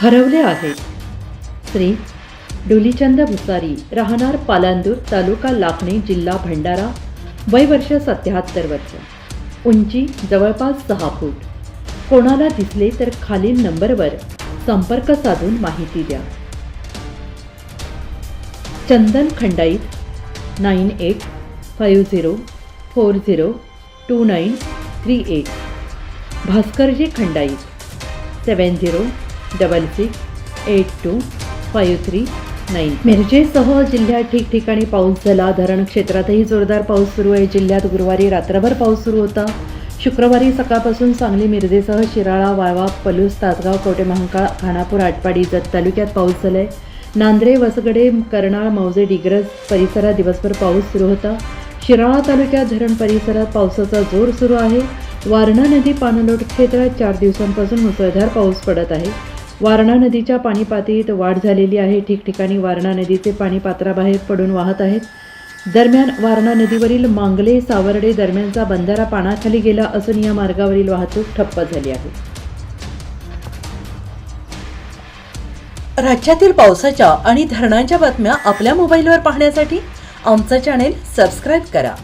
हरवले आहेत. श्री डुलीचंद भुसारी राहणार पालांदूर तालुका लाखणी जिल्हा भंडारा वय वर्ष सत्याहत्तर वर्ष. उंची जवळपास सहा फूट. कोणाला दिसले तर खालील नंबरवर संपर्क साधून माहिती द्या. Chandan Khandait nine eight five zero four zero two nine three eight. Bhaskarji Khandait seven zero double six eight two five three nine मिरजेसह जिल्ह्यात ठिकठिकाणी पाऊस झाला. धरण क्षेत्रातही जोरदार पाऊस सुरू आहे. जिल्ह्यात गुरुवारी रात्रभर पाऊस सुरू होता. शुक्रवारी सकाळपासून सांगली मिरजेसह शिराळा वाळवा पलूस तासगाव कोटे महांकाळ खानापूर आटपाडी जत तालुक्यात पाऊस झालाय. नांद्रे वसगडे कर्नाळ मौजे डिग्रज परिसरात दिवसभर पाऊस सुरू होता. शिराळा तालुक्यात धरण परिसरात पावसाचा जोर सुरू आहे. वारणा नदी पाणलोट क्षेत्रात चार दिवसांपासून मुसळधार पाऊस पडत आहे. वारणा नदीच्या पाणी पातळीत वाढ झालेली आहे. ठिकठिकाणी वारणा नदीचे पाणी पात्राबाहेर पडून वाहत आहेत. दरम्यान वारणा नदीवरील मांगले सावर्डे दरम्यानचा बंधारा पाण्याखाली गेला असून या मार्गावरील वाहतूक ठप्प झाली आहे. राज्यातील पावसाच्या आणि धरणांच्या बातम्या आपल्या मोबाईलवर पाहण्यासाठी आमचं चॅनेल सबस्क्राईब करा.